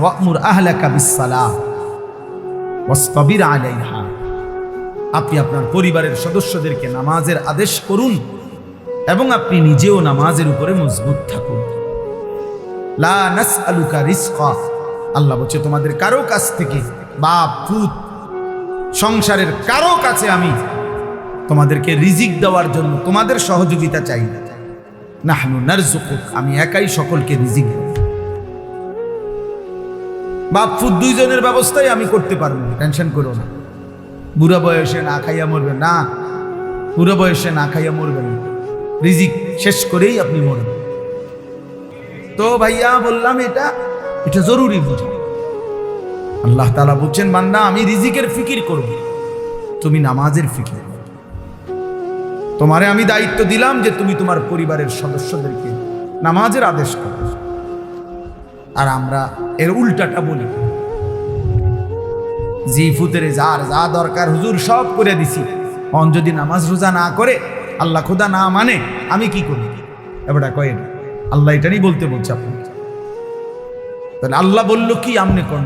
ওয়াকমুর আহলাকা বিসসালাহ, ওয়াসতাবির আলাইহা। আপনি আপনার পরিবারের সদস্যদেরকে নামাজের আদেশ করুন এবং আপনি নিজেও নামাজের উপরে মজবুত থাকুন। লা নাসআলুকা রিজকা। আল্লাহ বলছে, তোমাদের কারও কাছ থেকে বাপ, পুত, সংসারের কারও কাছে আমি তোমাদেরকে রিজিক দেওয়ার জন্য তোমাদের সহযোগিতা চাই না। নাহনু নারজুকুক আমি একাই সকলকে রিজিক দেব বাপ ফুট দুইজনের ব্যবস্থাই আমি করতে পারব, টেনশন করো না। বুড়া বয়সে না খাইয়া মরবে, না, বুড়া বয়সে না খাইয়া মরবেন। রিজিক শেষ করেই আপনি মরবেন। তো ভাইয়া বললাম এটা এটা জরুরি বুঝো। আল্লাহ তালা বলছেন, বান্দা, আমি রিজিকের ফিকির করব, তুমি নামাজের ফিকির। তোমারে আমি দায়িত্ব দিলাম যে তুমি তোমার পরিবারের সদস্যদেরকে নামাজের আদেশ করো। আর আমরা এর উল্টাটা বলি। জি ফুতেরে যার যা দরকার হুজুর সব করে দিছি। অন যদি নামাজ রোজা না করে, আল্লাহ খোদা না মানে আমি কি করি? এবারটা কয়ে আল্লাহ এটা নিয়ে বলতে বলছে আপনি তাহলে আল্লাহ বলল কি, আমনে কোন